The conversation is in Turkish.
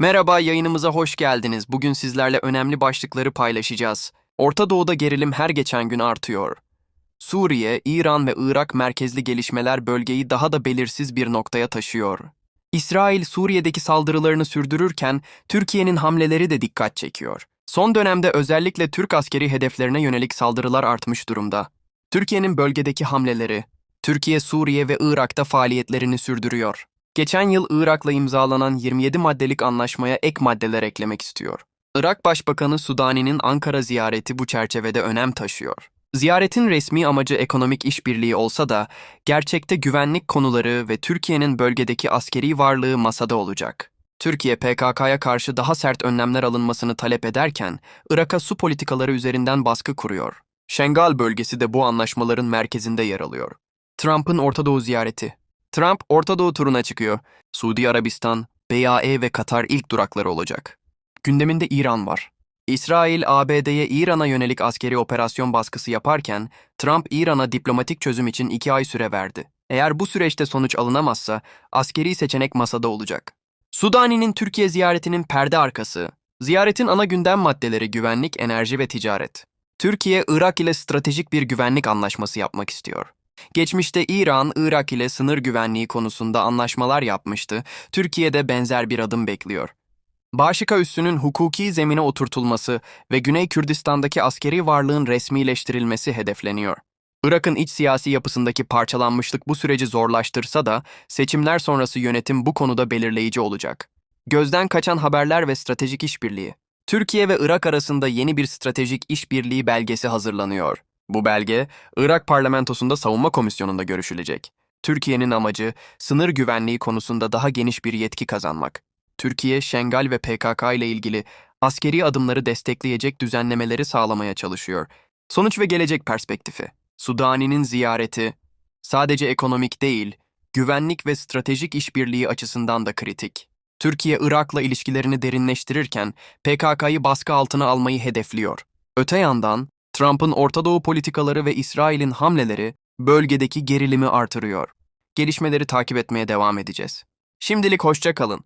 Merhaba, yayınımıza hoş geldiniz. Bugün sizlerle önemli başlıkları paylaşacağız. Orta Doğu'da gerilim her geçen gün artıyor. Suriye, İran ve Irak merkezli gelişmeler bölgeyi daha da belirsiz bir noktaya taşıyor. İsrail, Suriye'deki saldırılarını sürdürürken Türkiye'nin hamleleri de dikkat çekiyor. Son dönemde özellikle Türk askeri hedeflerine yönelik saldırılar artmış durumda. Türkiye'nin bölgedeki hamleleri, Türkiye, Suriye ve Irak'ta faaliyetlerini sürdürüyor. Geçen yıl Irak'la imzalanan 27 maddelik anlaşmaya ek maddeler eklemek istiyor. Irak Başbakanı Sudani'nin Ankara ziyareti bu çerçevede önem taşıyor. Ziyaretin resmi amacı ekonomik işbirliği olsa da gerçekte güvenlik konuları ve Türkiye'nin bölgedeki askeri varlığı masada olacak. Türkiye PKK'ya karşı daha sert önlemler alınmasını talep ederken Irak'a su politikaları üzerinden baskı kuruyor. Şengal bölgesi de bu anlaşmaların merkezinde yer alıyor. Trump'ın Orta Doğu ziyareti Trump Orta Doğu turuna çıkıyor. Suudi Arabistan, BAE ve Katar ilk durakları olacak. Gündeminde İran var. İsrail, ABD'ye İran'a yönelik askeri operasyon baskısı yaparken, Trump İran'a diplomatik çözüm için iki ay süre verdi. Eğer bu süreçte sonuç alınamazsa, askeri seçenek masada olacak. Sudani'nin Türkiye ziyaretinin perde arkası, ziyaretin ana gündem maddeleri güvenlik, enerji ve ticaret. Türkiye, Irak ile stratejik bir güvenlik anlaşması yapmak istiyor. Geçmişte İran, Irak ile sınır güvenliği konusunda anlaşmalar yapmıştı. Türkiye de benzer bir adım bekliyor. Başika üssünün hukuki zemine oturtulması ve Güney Kürdistan'daki askeri varlığın resmileştirilmesi hedefleniyor. Irak'ın iç siyasi yapısındaki parçalanmışlık bu süreci zorlaştırsa da seçimler sonrası yönetim bu konuda belirleyici olacak. Gözden kaçan haberler ve stratejik işbirliği. Türkiye ve Irak arasında yeni bir stratejik işbirliği belgesi hazırlanıyor. Bu belge, Irak parlamentosunda savunma komisyonunda görüşülecek. Türkiye'nin amacı, sınır güvenliği konusunda daha geniş bir yetki kazanmak. Türkiye, Şengal ve PKK ile ilgili askeri adımları destekleyecek düzenlemeleri sağlamaya çalışıyor. Sonuç ve gelecek perspektifi. Sudani'nin ziyareti, sadece ekonomik değil, güvenlik ve stratejik işbirliği açısından da kritik. Türkiye, Irak'la ilişkilerini derinleştirirken PKK'yı baskı altına almayı hedefliyor. Öte yandan, Trump'ın Orta Doğu politikaları ve İsrail'in hamleleri bölgedeki gerilimi artırıyor. Gelişmeleri takip etmeye devam edeceğiz. Şimdilik hoşça kalın.